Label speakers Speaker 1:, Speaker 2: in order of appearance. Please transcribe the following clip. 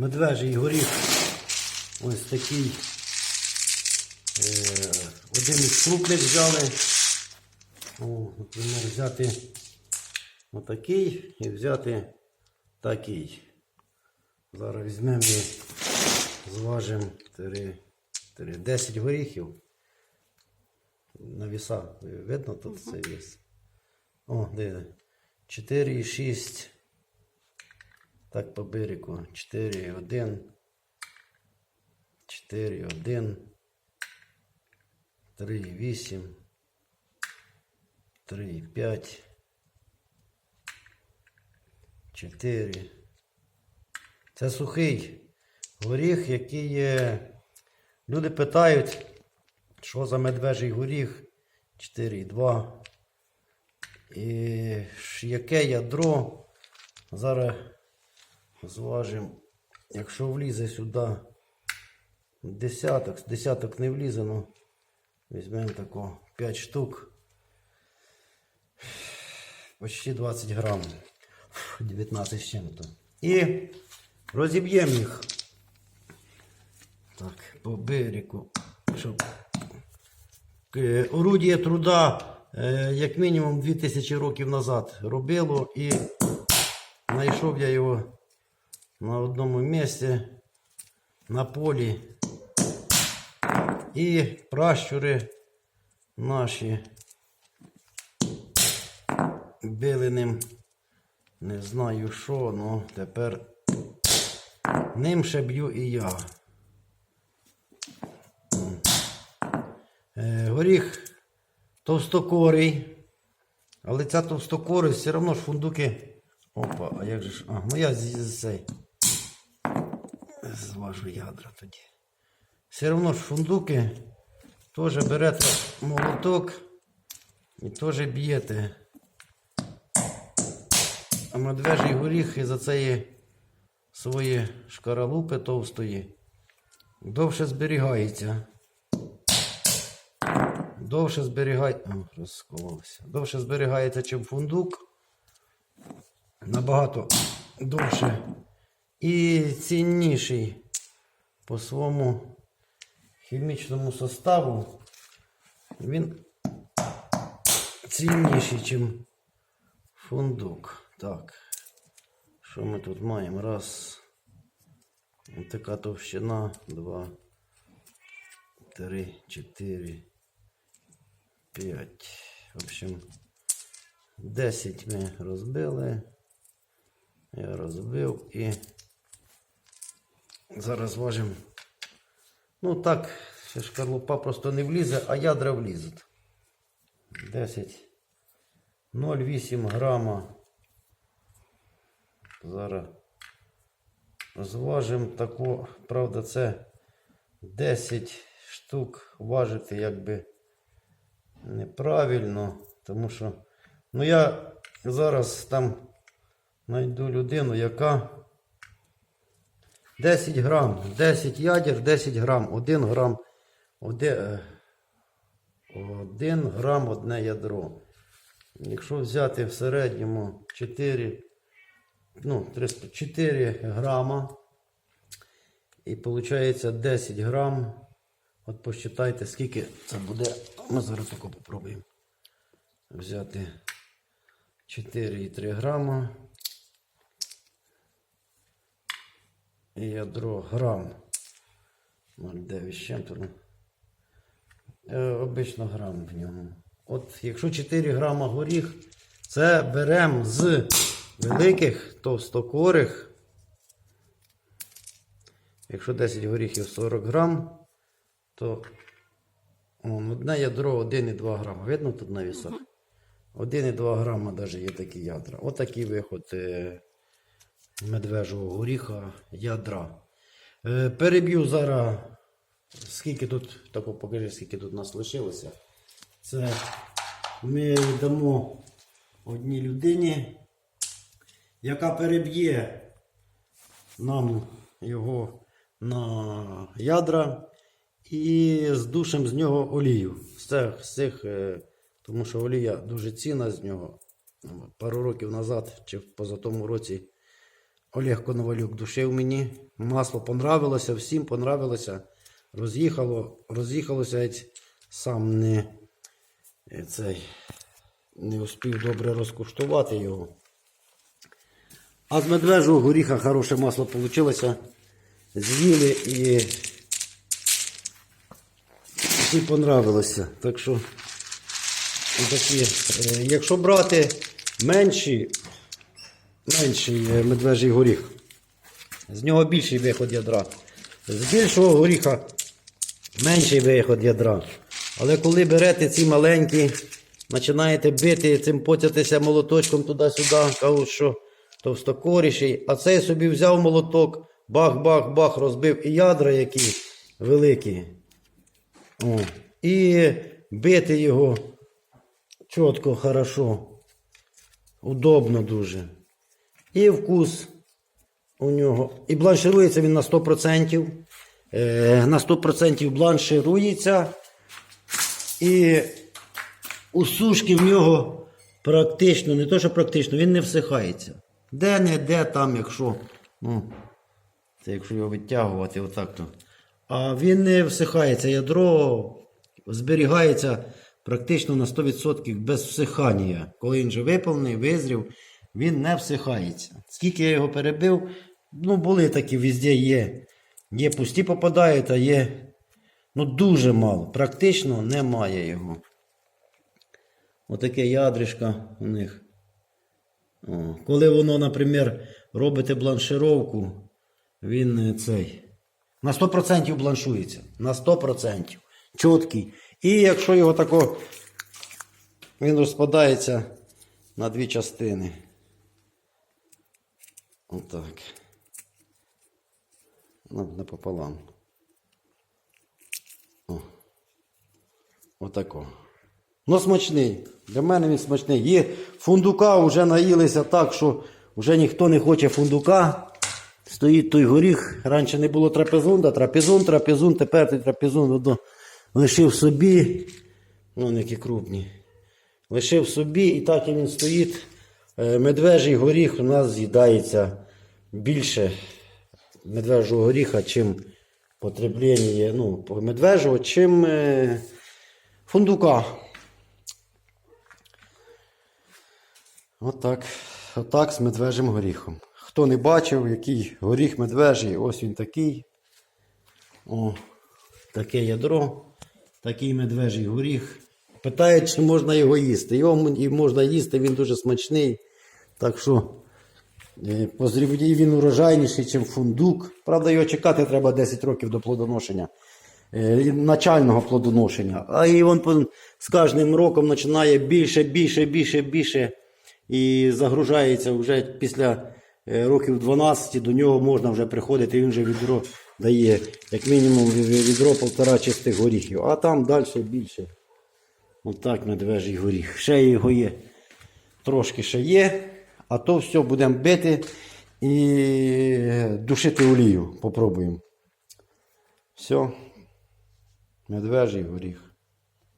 Speaker 1: медвежий горіх. Ось такий. Е, один із крупних взяли. Наприклад, взяти отакий і взяти такий. Зараз візьмемо і зважимо 3, 3, 10 горіхів. На віса видно тут цей віс. О, де? 4,6. Так по берегу. 4,1. 4,1. 3,8. 3,5. 4. Це сухий горіх, який є. Люди питають, що за медвежий горіх 4,2. І ж яке ядро. Зараз зважимо, якщо влізе сюди десяток, десяток не влізе, ну візьмемо тако 5 штук. Почти 20 грам. 19 з чим-то. І розіб'ємо їх. Так, по берегу. Щоб орудіє труда е, як мінімум 2000 років назад робило і знайшов я його на одному місці на полі. І пращури наші били ним не знаю що, ну тепер ним ще б'ю і я. Е, Горіх товстокорий, але ця товстокорий все одно ж фундуки. Опа, а як же ж. А, ну я з цей. Зважу ядра тоді. Все одно ж фундуки теж берете молоток і теж б'єте. А медвежий горіх із-за цієї своєї шкаралупи товстої довше зберігається. Довше зберігається. Розколовся. Довше зберігається, чим фундук. Набагато довше. І цінніший по своєму хімічному составу. Він цінніший, чим фундук. Так. Що ми тут маємо? Раз. Ось така товщина. Два. Три, чотири. 5. В общем, 10 ми розбили. Я розбив і зараз важимо. Ну так, ще шкарлупа просто не влізе, а ядра влізуть. 10. 0,8 грама. Зараз зважимо таку, правда, це 10 штук важити, якби неправильно, тому що ну я зараз там знайду людину, яка 10 грам, 10 ядер, 10 грам, 1 грам, 1, 1 грам одне ядро. Якщо взяти в середньому 4, ну, 4 грама, і виходить 10 грам. От посчитайте, скільки це буде. Ми зараз тако попробуємо взяти 4,3 грама. І ядро грам. 0,9 з чим-то. ну. Е, Обично грам в ньому. От якщо 4 грама горіх, це беремо з великих товстокорих. Якщо 10 горіхів 40 грам, то он, одне ядро 1,2 грама. Видно тут на вісах? 1,2 грама навіть є такі ядра. Отакий виход е, медвежого горіха ядра. Е, переб'ю зараз, скільки тут, тако покажи, скільки тут нас лишилося. Це ми дамо одній людині, яка переб'є нам його на ядра і здушимо з нього олію. З цих, з цих, тому що олія дуже цінна з нього. Пару років назад чи в позатому році Олег Коновалюк душив мені Масло понравилося, всім понравилося. Роз'їхало, роз'їхалося, сам не, е, цей, не успів добре розкуштувати його. А з медвежого горіха хороше масло вийшло. З'їли і всім понравилося. Так що такі, е, якщо брати менші, менший е, медвежий горіх, з нього більший виход ядра. З більшого горіха менший виход ядра. Але коли берете ці маленькі, починаєте бити, цим потятися молоточком туди-сюди, кажуть, що товстокоріший, а цей собі взяв молоток, бах-бах-бах, розбив і ядра які великі. О. І бити його чітко, хорошо. Удобно дуже. І вкус у нього. І бланширується він на 100%. Е, на 100% бланширується. І у сушки в нього практично, не то, що практично, він не всихається. Де-не-де там, якщо. Ну, це якщо його витягувати отак то. А він не всихається. Ядро зберігається практично на 100% без всихання. Коли він вже виповнений, визрів, він не всихається. Скільки я його перебив, ну були такі, везде є. Є пусті попадають, а є ну, дуже мало. Практично немає його. Отаке ядришко у них. О. Коли воно, наприклад, робите бланшировку, він е, цей. На 100% бланшується. На 100%. Чіткий. І якщо його тако, він розпадається на дві частини. Отак. Ну, напополам. О. Отако. Ну, смачний. Для мене він смачний. Є фундука вже наїлися так, що вже ніхто не хоче фундука. Стоїть той горіх. Раніше не було трапезунда, трапезун, трапезун, тепер той трапезун лишив собі. Ну, які крупні. Лишив собі і так і він стоїть. Е, Медвежий горіх у нас з'їдається більше медвежого горіха, чим потреблення ну, медвежого, чим е, фундука. Отак. Отак з медвежим горіхом. Хто не бачив, який горіх медвежий, ось він такий. О, таке ядро, такий медвежий горіх. Питають, чи можна його їсти. Його можна їсти, він дуже смачний. Так що е, по зрівні він урожайніший, ніж фундук. Правда, його чекати треба 10 років до плодоношення. Е, Начального плодоношення. А і він з кожним роком починає більше, більше, більше, більше. І загружається вже після е, років 12 до нього можна вже приходити, він вже відро дає, як мінімум відро полтора чистих горіхів. А там далі більше. Отак медвежий горіх. Ще його є. Трошки ще є. А то все будемо бити і душити олію. Попробуємо. Все. Медвежий горіх.